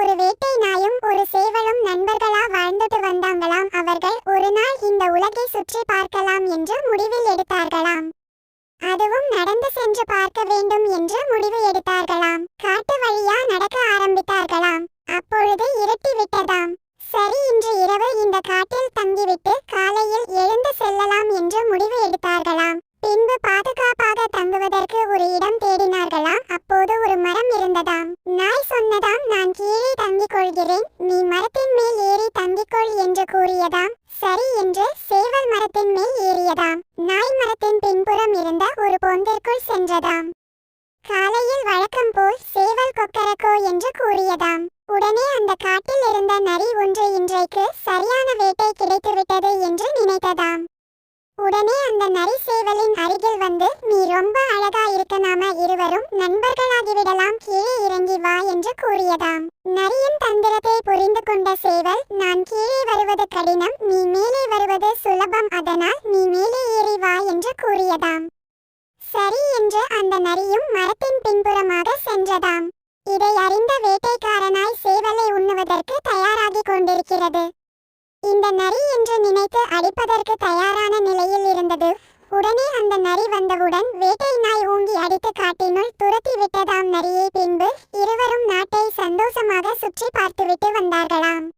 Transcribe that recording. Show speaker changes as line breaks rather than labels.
ஒரு வேட்டை நாயும் ஒரு சேவலும் நண்பர்களா வாழ்ந்துட்டு வந்தாங்களாம். அவர்கள் ஒரு நாள் இந்த உலகை சுற்றி பார்க்கலாம் என்று முடிவில் எடுத்தார்களாம். அதுவும் நடந்து சென்று பார்க்க வேண்டும் என்று முடிவு எடுத்தார்களாம். காட்டு வழியா நடக்க ஆரம்பித்தார்களாம். அப்பொழுது இருட்டி விட்டதாம். சரி இன்று இரவு இந்த காட்டில் தங்கிவிட்டு காலையில் எழுந்து செல்லலாம் என்று முடிவு எடுத்தார்களாம். பின்பு பாதுகாப்பாக தங்குவதற்கு ஒரு இடம் தேடினார்களாம். அப்போது ஒரு மரம் இருந்ததாம். தங்கிக் நீ மரத்தின் மேல் ஏறி தங்கிக்கொள் என்று கூறியதாம். சரி என்று சேவல் மரத்தின் மேல் ஏறியதாம். நாய் மரத்தின் பின்புறம் இருந்த ஒரு பொந்திற்குள் சென்றதாம். காலையில் வழக்கம் போல் சேவல் கொக்கரக்கோ என்று கூறியதாம். உடனே அந்த காட்டில் இருந்த நரி ஒன்று இன்றைக்கு சரியான வேட்டை கிடைத்துவிட்டது என்று நினைத்ததாம். உடனே அந்த நரி சேவலின் அருகில் வந்து நீ ரொம்ப அழகா இருக்க நாம இருவரும்? நண்பர்களாகிவிடலாம். கீழே இறங்கி வா என்று கூறியதாம். நரியும் தந்திரத்தை கொண்ட சேவல் நான் கீழே வருவது கடினம் நீ மேலே வருவது சுலபம் அதனால் நீ மேலே ஏறி வா என்று கூறியதாம். சரி என்று அந்த நரியும் மரத்தின் பின்புறமாக சென்றதாம். இதை அறிந்த வேட்டைக்காரனாய் சேவலை உண்ணுவதற்கு தயாராகிக் கொண்டிருக்கிறது. இந்த நரி என்று நினைத்து அடிப்பதற்கு தயாரான நிலையில் இருந்தது. உடனே அந்த நரி வந்தவுடன் வேட்டை நாய் ஊங்கி அடித்து காட்டினுள் துரத்தி விட்டதாம் நரியை பின்பு சந்தோஷமாக சுற்றி பார்த்துவிட்டு வந்தார்களாம்.